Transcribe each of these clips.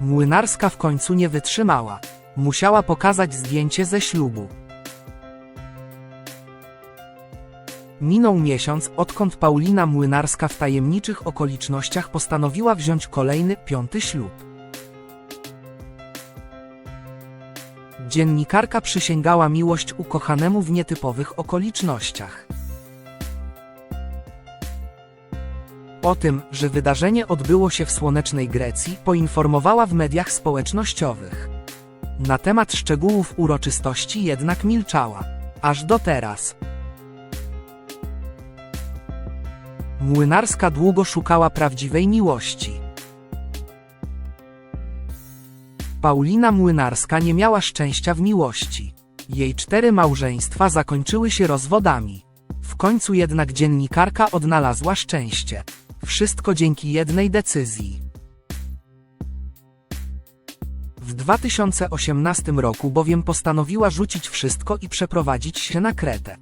Młynarska w końcu nie wytrzymała. Musiała pokazać zdjęcie ze ślubu. Minął miesiąc, odkąd Paulina Młynarska w tajemniczych okolicznościach postanowiła wziąć kolejny, piąty ślub. Dziennikarka przysięgała miłość ukochanemu w nietypowych okolicznościach. O tym, że wydarzenie odbyło się w słonecznej Grecji, poinformowała w mediach społecznościowych. Na temat szczegółów uroczystości jednak milczała. Aż do teraz. Młynarska długo szukała prawdziwej miłości. Paulina Młynarska nie miała szczęścia w miłości. Jej cztery małżeństwa zakończyły się rozwodami. W końcu jednak dziennikarka odnalazła szczęście. Wszystko dzięki jednej decyzji. W 2018 roku bowiem postanowiła rzucić wszystko i przeprowadzić się na Kretę.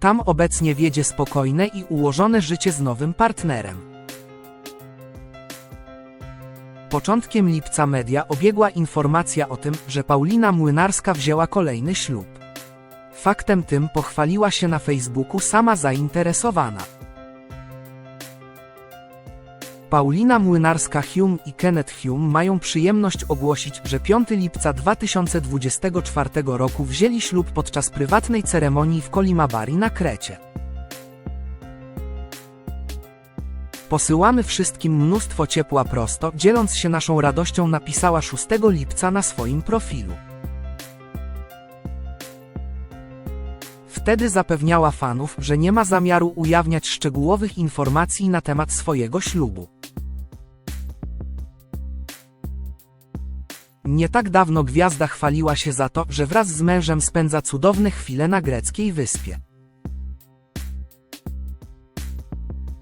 Tam obecnie wiedzie spokojne i ułożone życie z nowym partnerem. Początkiem lipca media obiegła informacja o tym, że Paulina Młynarska wzięła kolejny ślub. Faktem tym pochwaliła się na Facebooku sama zainteresowana. Paulina Młynarska-Hume i Kenneth Hume mają przyjemność ogłosić, że 5 lipca 2024 roku wzięli ślub podczas prywatnej ceremonii w Kolimabari na Krecie. Posyłamy wszystkim mnóstwo ciepła prosto, dzieląc się naszą radością napisała 6 lipca na swoim profilu. Wtedy zapewniała fanów, że nie ma zamiaru ujawniać szczegółowych informacji na temat swojego ślubu. Nie tak dawno gwiazda chwaliła się za to, że wraz z mężem spędza cudowne chwile na greckiej wyspie.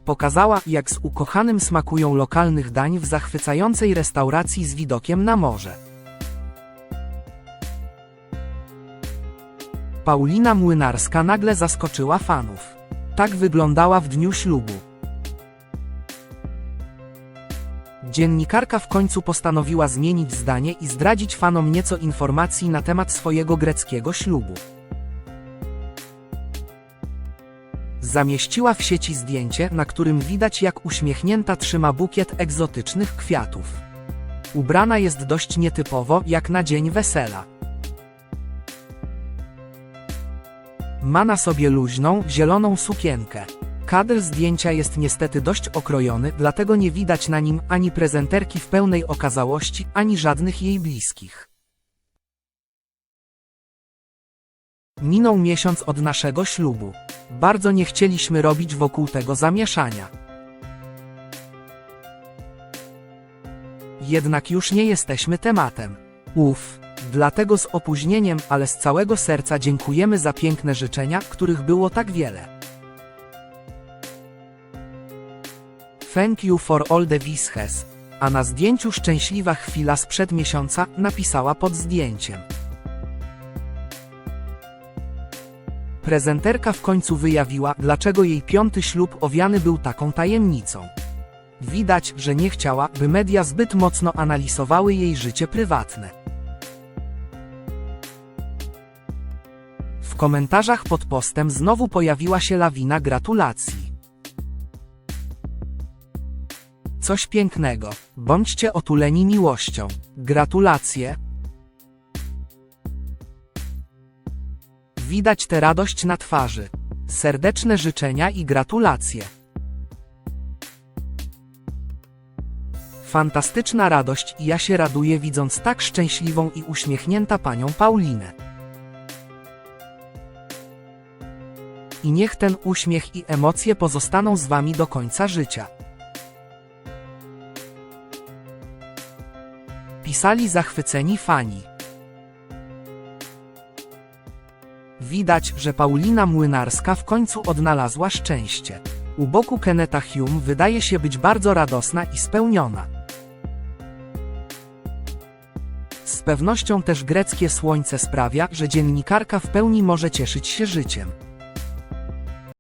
Pokazała, jak z ukochanym smakują lokalnych dań w zachwycającej restauracji z widokiem na morze. Paulina Młynarska nagle zaskoczyła fanów. Tak wyglądała w dniu ślubu. Dziennikarka w końcu postanowiła zmienić zdanie i zdradzić fanom nieco informacji na temat swojego greckiego ślubu. Zamieściła w sieci zdjęcie, na którym widać jak uśmiechnięta trzyma bukiet egzotycznych kwiatów. Ubrana jest dość nietypowo, jak na dzień wesela. Ma na sobie luźną, zieloną sukienkę. Kadr zdjęcia jest niestety dość okrojony, dlatego nie widać na nim ani prezenterki w pełnej okazałości, ani żadnych jej bliskich. Minął miesiąc od naszego ślubu. Bardzo nie chcieliśmy robić wokół tego zamieszania. Jednak już nie jesteśmy tematem. Uf, dlatego z opóźnieniem, ale z całego serca dziękujemy za piękne życzenia, których było tak wiele. Thank you for all the wishes. A na zdjęciu szczęśliwa chwila sprzed miesiąca napisała pod zdjęciem. Prezenterka w końcu wyjawiła, dlaczego jej piąty ślub owiany był taką tajemnicą. Widać, że nie chciała, by media zbyt mocno analizowały jej życie prywatne. W komentarzach pod postem znowu pojawiła się lawina gratulacji. Coś pięknego. Bądźcie otuleni miłością. Gratulacje. Widać tę radość na twarzy. Serdeczne życzenia i gratulacje. Fantastyczna radość i ja się raduję widząc tak szczęśliwą i uśmiechnięta panią Paulinę. I niech ten uśmiech i emocje pozostaną z wami do końca życia. Pisali zachwyceni fani. Widać, że Paulina Młynarska w końcu odnalazła szczęście. U boku Keneta Hume wydaje się być bardzo radosna i spełniona. Z pewnością też greckie słońce sprawia, że dziennikarka w pełni może cieszyć się życiem.